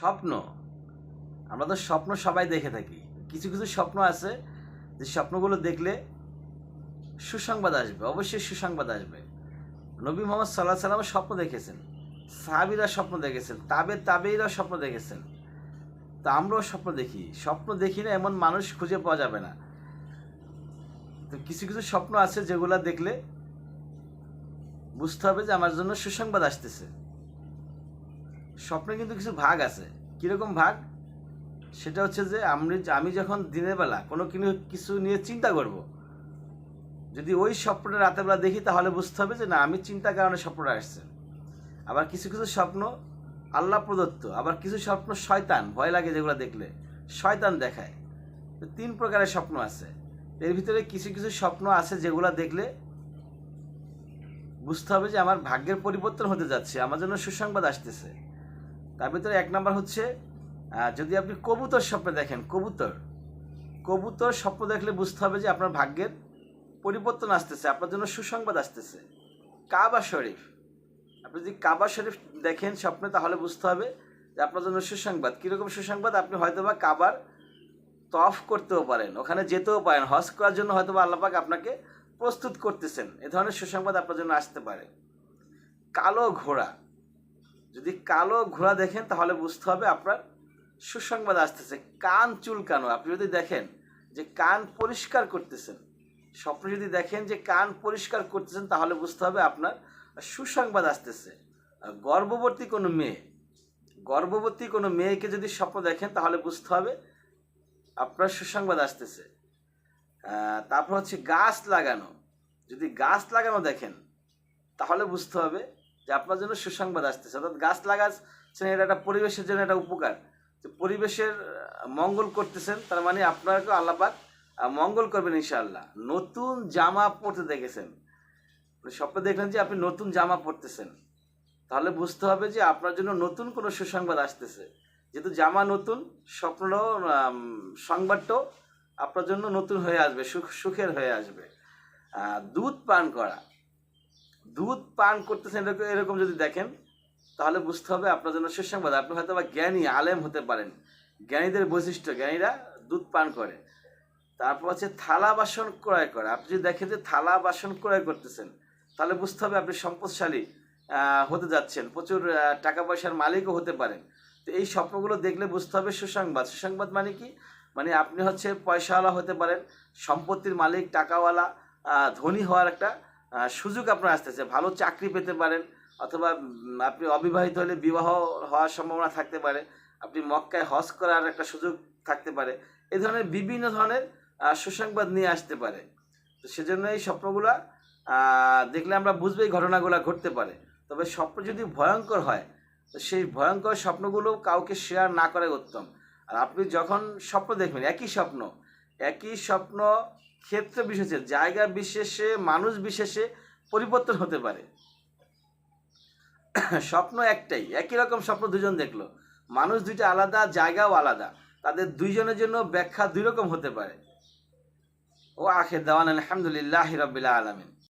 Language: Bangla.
স্বপ্ন। আমরা তো স্বপ্ন সবাই দেখে থাকি। কিছু কিছু স্বপ্ন আছে যে স্বপ্নগুলো দেখলে সুসংবাদ আসবে, অবশ্যই সুসংবাদ আসবে। নবী মোহাম্মদ সাল্লাহ সাল্লামের স্বপ্ন দেখেছেন, সাহাবিরা স্বপ্ন দেখেছেন, তাবে তাবেইরা স্বপ্ন দেখেছেন। তো আমরাও স্বপ্ন দেখি। স্বপ্ন দেখি না এমন মানুষ খুঁজে পাওয়া যাবে না। তো কিছু কিছু স্বপ্ন আছে যেগুলো দেখলে বুঝতে হবে যে আমার জন্য সুসংবাদ আসতেছে। স্বপ্নে কিন্তু কিছু ভাগ আছে। কীরকম ভাগ? সেটা হচ্ছে যে, আমি আমি যখন দিনের বেলা কোনো কিছু নিয়ে চিন্তা করব, যদি ওই স্বপ্নটা রাতের বেলা দেখি, তাহলে বুঝতে হবে যে, না, আমি চিন্তার কারণে স্বপ্নটা আসছে। আবার কিছু কিছু স্বপ্ন আল্লাহ প্রদত্ত, আবার কিছু স্বপ্ন শয়তান, ভয় লাগে যেগুলো দেখলে, শয়তান দেখায়। তো তিন প্রকারের স্বপ্ন আছে। এর ভিতরে কিছু কিছু স্বপ্ন আছে যেগুলো দেখলে বুঝতে হবে যে, আমার ভাগ্যের পরিবর্তন হতে যাচ্ছে, আমার জন্য সুসংবাদ আসতেছে। তার ভিতরে এক নাম্বার হচ্ছে যদি আপনি কবুতর স্বপ্ন দেখেন, কবুতর কবুতর স্বপ্ন দেখলে বুঝতে হবে যে আপনার ভাগ্যের পরিবর্তন আসতেছে, আপনার জন্য সুসংবাদ আসতেছে। কাবা শরীফ, আপনি যদি কাবা শরীফ দেখেন স্বপ্নে, তাহলে বুঝতে হবে যে আপনার জন্য সুসংবাদ। কীরকম সুসংবাদ? আপনি হয়তোবা কাবার তফ করতেও পারেন, ওখানে যেতেও পারেন, হজ করার জন্য হয়তোবা আল্লাপাক আপনাকে প্রস্তুত করতেছেন। এ ধরনের সুসংবাদ আপনার জন্য আসতে পারে। কালো ঘোড়া যদি কালো ঘোড়া দেখেন, তাহলে বুঝতে হবে আপনার সুসংবাদ আসতেছে। কান চুলকানো। আপনি যদি দেখেন যে কান পরিষ্কার করতেছেন, স্বপ্নে যদি দেখেন যে কান পরিষ্কার করতেছেন, তাহলে বুঝতে হবে আপনার সুসংবাদ আসতেছে। গর্ভবতী কোনো মেয়ে, গর্ভবতী কোনো মেয়েকে যদি স্বপ্ন দেখেন, তাহলে বুঝতে হবে আপনার সুসংবাদ আসতেছে। তারপর হচ্ছে গাছ লাগানো। যদি গাছ লাগানো দেখেন, তাহলে বুঝতে হবে যে আপনার জন্য সুসংবাদ আসতেছে। অর্থাৎ গাছ লাগাচ্ছেন, এটা একটা পরিবেশের জন্য একটা উপকার। যে পরিবেশের মঙ্গল করতেছেন, তার মানে আপনাকে আল্লাপাক মঙ্গল করবেন ইনশাআল্লাহ। নতুন জামা পরতে দেখেছেন। স্বপ্ন দেখলেন যে আপনি নতুন জামা পরতেছেন তাহলে বুঝতে হবে যে আপনার জন্য নতুন কোনো সুসংবাদ আসতেছে। যেহেতু জামা নতুন স্বপ্ন সংবাদটাও আপনার জন্য নতুন হয়ে আসবে, সুখ, সুখের হয়ে আসবে। দুধ পান করা। দুধ পান করতেছেন এরকম এরকম যদি দেখেন, তাহলে বুঝতে হবে আপনার জন্য সুসংবাদ আপনি হয়তো বা জ্ঞানী, আলেম হতে পারেন। জ্ঞানীদের বৈশিষ্ট্য, জ্ঞানীরা দুধ পান করে। তারপর হচ্ছে থালা বাসন ক্রয় করে। আপনি যদি দেখেন যে থালা বাসন ক্রয় করতেছেন, তাহলে বুঝতে হবে আপনি সম্পদশালী হতে যাচ্ছেন। প্রচুর টাকা পয়সার মালিকও হতে পারেন। তো এই স্বপ্নগুলো দেখলে বুঝতে হবে সুসংবাদ। সুসংবাদ মানে কি? মানে আপনি হচ্ছে পয়সাওয়ালা হতে পারেন, সম্পত্তির মালিক, টাকাওয়ালা ধনী হওয়ার একটা সুযোগ আপনার আসতেছে। ভালো চাকরি পেতে পারেন, অথবা আপনি অবিবাহিত হলে বিবাহ হওয়ার সম্ভাবনা থাকতে পারে। আপনি মক্কায় হজ করার একটা সুযোগ থাকতে পারে। এ ধরনের বিভিন্ন ধরনের সুসংবাদ নিয়ে আসতে পারে। তো সেজন্য এই স্বপ্নগুলা দেখলে আমরা বুঝব এই ঘটনাগুলো ঘটতে পারে। তবে স্বপ্ন যদি ভয়ঙ্কর হয়, তো সেই ভয়ঙ্কর স্বপ্নগুলো কাউকে শেয়ার না করাই উত্তম। আর আপনি যখন স্বপ্ন দেখবেন, একই স্বপ্ন একই স্বপ্ন ক্ষেত্র বিশেষে, জায়গা বিশেষে, মানুষ বিশেষে পরিবর্তন হতে পারে। স্বপ্ন একটাই, একই রকম স্বপ্ন দুজন দেখল। মানুষ দুইটা আলাদা, জায়গাও আলাদা। তাদের দুইজনের জন্য ব্যাখ্যা দুই রকম হতে পারে। ও আখের দেওয়ান আলহামদুলিল্লাহ রবিল্লা আলমিন।